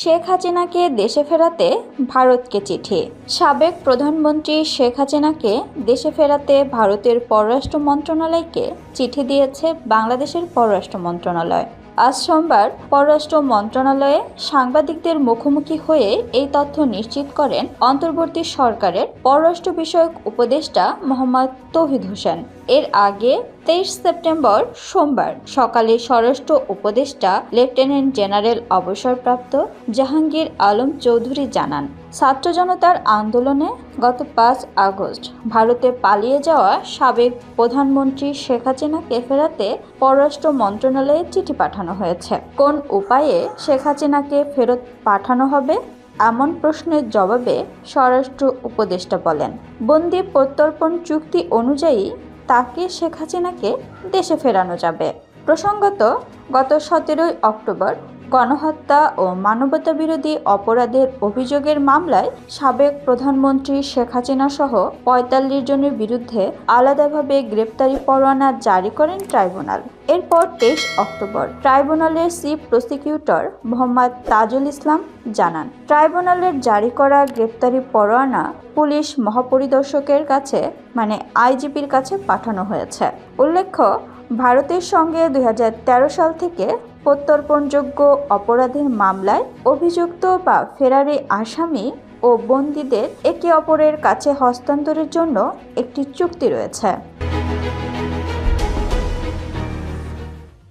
শেখ হাসিনাকে দেশে ফেরাতে ভারতকে চিঠি। সাবেক প্রধানমন্ত্রী শেখ হাসিনাকে দেশে ফেরাতে ভারতের পররাষ্ট্র মন্ত্রণালয়কে চিঠি দিয়েছে বাংলাদেশের পররাষ্ট্র মন্ত্রণালয়। আজ সোমবার পররাষ্ট্র মন্ত্রণালয়ে সাংবাদিকদের মুখোমুখি হয়ে এই তথ্য নিশ্চিত করেন অন্তর্বর্তী সরকারের পররাষ্ট্র বিষয়ক উপদেষ্টা মোহাম্মদ তৌহিদ হোসেন। এর আগে তেইশ সেপ্টেম্বর সোমবার সকালে স্বরাষ্ট্র উপদেষ্টা লেফটেন্যান্ট জেনারেল অবসরপ্রাপ্ত জাহাঙ্গীর আলম চৌধুরী জানান ছাত্র জনতার আন্দোলনে গত পাঁচ আগস্ট ভারতে পালিয়ে যাওয়া সাবেক প্রধানমন্ত্রী শেখ হাসিনাকে ফেরাতে পররাষ্ট্র মন্ত্রণালয়ে চিঠি পাঠানো হয়েছে। কোন উপায়ে শেখ হাসিনাকে ফেরত পাঠানো হবে? এমন প্রশ্নের জবাবে স্বরাষ্ট্র উপদেষ্টা বলেন, বন্দি প্রত্যর্পণ চুক্তি অনুযায়ী তাকে শেখ হাসিনাকে দেশে ফেরানো যাবে। প্রসঙ্গত, গত সতেরোই অক্টোবর গণহত্যা ও মানবতা বিরোধী অপরাধের অভিযোগের মামলায় সাবেক প্রধানমন্ত্রী শেখ হাসিনা সহ পঁয়তাল্লিশ জনের বিরুদ্ধে আলাদাভাবে গ্রেপ্তারি পরোয়ানা জারি করেন ট্রাইব্যুনাল। এরপর তেইশ অক্টোবর ট্রাইব্যুনালের চিফ প্রসিকিউটর মোহাম্মদ তাজুল ইসলাম জানান, ট্রাইব্যুনালের জারি করা গ্রেপ্তারি পরোয়ানা পুলিশ মহাপরিদর্শকের কাছে মানে আইজিপির কাছে পাঠানো হয়েছে। উল্লেখ্য, ভারতের সঙ্গে দুই হাজার তেরো সাল থেকে প্রত্যর্পণযোগ্য অপরাধের মামলায় অভিযুক্ত বা ফেরারি আসামি ও বন্দীদের একে অপরের কাছে হস্তান্তরের জন্য একটি চুক্তি রয়েছে।